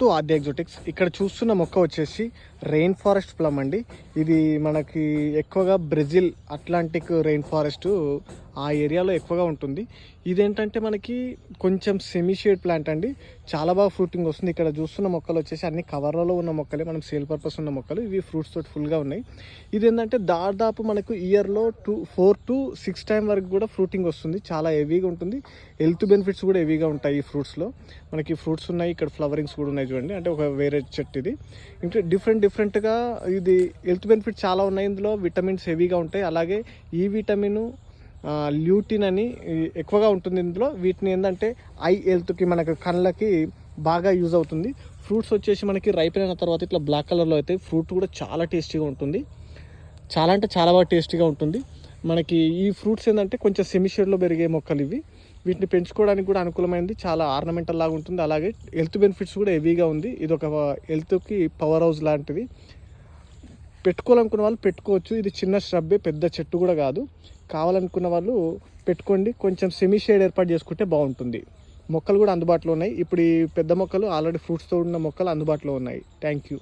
To ఆద్య ఎగ్జోటిక్స్. ఇక్కడ చూస్తున్న మొక్క వచ్చేసి రెయిన్ ఫారెస్ట్ ప్లమ్ అండి. ఇది మనకి ఎక్కువగా బ్రెజిల్ అట్లాంటిక్ రెయిన్ ఫారెస్ట్ ఆ ఏరియాలో ఎక్కువగా ఉంటుంది. ఇదేంటంటే మనకి కొంచెం సెమీ షేడ్ ప్లాంట్ అండి. చాలా బాగా ఫ్రూటింగ్ వస్తుంది. ఇక్కడ చూస్తున్న మొక్కలు వచ్చేసి అన్ని కవర్లలో ఉన్న మొక్కలే. మనం సేల్ పర్పస్ ఉన్న మొక్కలు. ఇవి ఫ్రూట్స్ తోటి ఫుల్గా ఉన్నాయి. ఇది ఏంటంటే దాదాపు మనకు ఇయర్లో two four to six time వరకు కూడా ఫ్రూటింగ్ వస్తుంది. చాలా హెవీగా ఉంటుంది. హెల్త్ బెనిఫిట్స్ కూడా హెవీగా ఉంటాయి ఈ ఫ్రూట్స్లో మనకి ఫ్రూట్స్ ఉన్నాయి. ఇక్కడ ఫ్లవరింగ్స్ కూడా ఉన్నాయి చూడండి. అంటే ఒక వేరే చెట్టు ఇది. ఇంకా డిఫరెంట్ డిఫరెంట్గా ఇది హెల్త్ బెనిఫిట్స్ చాలా ఉన్నాయి. ఇందులో విటమిన్స్ హెవీగా ఉంటాయి. అలాగే ఈ విటమిన్ ల్యూటిన్ అని ఎక్కువగా ఉంటుంది ఇందులో. వీటిని ఏంటంటే ఐ హెల్త్కి మనకు కళ్ళకి బాగా యూజ్ అవుతుంది. ఫ్రూట్స్ వచ్చేసి మనకి రైప్ అయిన తర్వాత ఇట్లా బ్లాక్ కలర్లో అయితే ఫ్రూట్ కూడా చాలా టేస్టీగా ఉంటుంది. చాలా అంటే చాలా బాగా టేస్టీగా ఉంటుంది. మనకి ఈ ఫ్రూట్స్ ఏంటంటే కొంచెం సెమీషేడ్లో పెరిగే మొక్కలు ఇవి. వీటిని పెంచుకోవడానికి కూడా అనుకూలమైనది చాలా ఆర్నమెంటల్ లాగా ఉంటుంది. అలాగే హెల్త్ బెనిఫిట్స్ కూడా హెవీగా ఉంది. ఇది ఒక హెల్త్కి పవర్ హౌస్ లాంటిది. పెట్టుకోవాలనుకున్న వాళ్ళు పెట్టుకోవచ్చు. ఇది చిన్న శ్రబ్బే పెద్ద చెట్టు కూడా కాదు. కావాలనుకున్న వాళ్ళు పెట్టుకోండి. కొంచెం సెమీ షేడ్ ఏర్పాటు చేసుకుంటే బాగుంటుంది. మొక్కలు కూడా అందుబాటులో ఉన్నాయి. ఇప్పుడు ఈ పెద్ద మొక్కలు ఆల్రెడీ ఫ్రూట్స్తో ఉన్న మొక్కలు అందుబాటులో ఉన్నాయి. Thank you